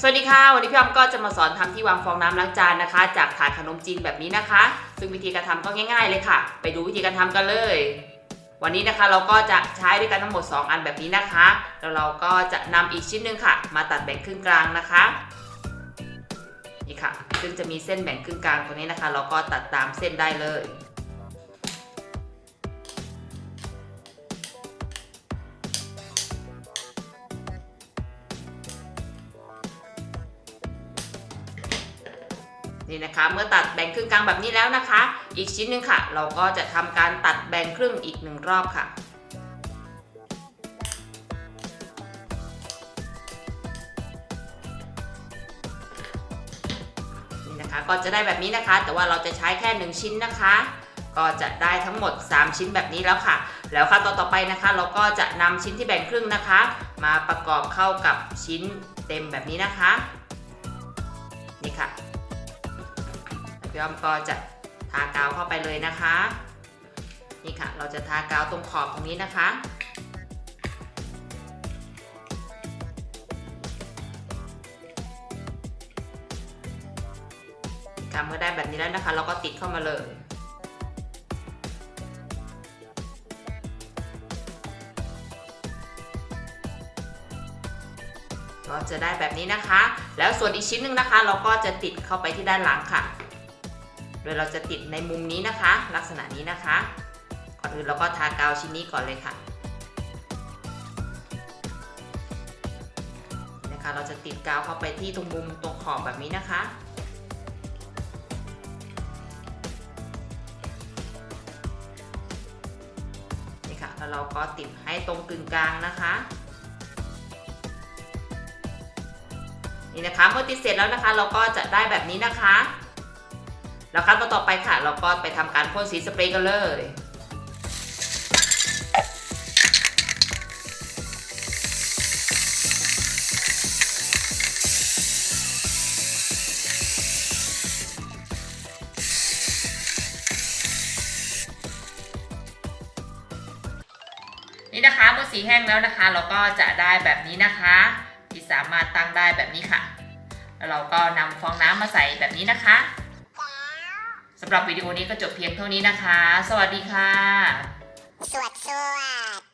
สวัสดีค่ะ วันนี้พี่อ้อมก็จะมาสอนทำที่วางฟองน้ำล้างจานนะคะ จากถาดขนมจีนแบบนี้นะคะ ซึ่งวิธีการทำก็ง่าย ๆเลยค่ะ ไปดูวิธีการทำกันเลย วันนี้นะคะเราก็จะใช้ด้วยกันทั้งหมด 2 อันแบบนี้นะคะ แล้วเราก็จะนำอีกชิ้นหนึ่งค่ะ มาตัดแบ่งครึ่งกลางนะคะนี่ค่ะ ซึ่งจะมีเส้นแบ่งครึ่งกลางตรงนี้นะคะ เราก็ตัดตามเส้นได้เลย นี่นะคะ เมื่อตัดแบ่งครึ่งกลางแบบนี้แล้วนะคะ อีกชิ้นหนึ่งค่ะ เราก็จะทำการตัดแบ่งครึ่งอีกหนึ่งรอบค่ะนี่นะคะก็จะได้แบบนี้นะคะ แต่ว่าเราจะใช้แค่หนึ่งชิ้นนะคะ ก็จะได้ทั้งหมด 3 ชิ้นแบบนี้แล้วค่ะ แล้วขั้นตอนต่อไปนะคะ เราก็จะนำชิ้นที่แบ่งครึ่งนะคะ มาประกอบเข้ากับชิ้นเต็มแบบนี้นะคะ นี่ค่ะ พี่อ้อมก็จะทากาวเข้าไปเลยนะคะ นี่ค่ะ เราจะทากาวตรงขอบตรงนี้นะคะค่ะเมื่อได้แบบนี้แล้วนะคะ เราก็ติดเข้ามาเลยก็จะได้แบบนี้นะคะ แล้วส่วนอีกชิ้นหนึ่งนะคะ เราก็จะติดเข้าไปที่ด้านหลังค่ะ ดยเราจะติดในมุมนี้นะคะ ลักษณะนี้นะคะ ก่อนอื่นเราก็ทากาวชิ้นนี้ก่อนเลยค่ะนะคะเราจะติดกาวเข้าไปที่ตรงมุมตรงขอบแบบนี้นะคะนี่ค่ะแล้วเราก็ติดให้ตรงกึ่งกลางนะคะนี่นะคะเมื่อติดเสร็จแล้วนะคะ เราก็จะได้แบบนี้นะคะ แล้วขั้นตอนต่อไปค่ะ เราก็ไปทำการพ่นสีสเปรย์กันเลยนี่นะคะเมื่อสีแห้งแล้วนะคะ เราก็จะได้แบบนี้นะคะ ที่สามารถตั้งได้แบบนี้ค่ะ แล้วเราก็นำฟองน้ำมาใส่แบบนี้นะคะ สำหรับวิดีโอนี้ก็จบเพียงเท่านี้นะคะ สวัสดีค่ะ สวัสดี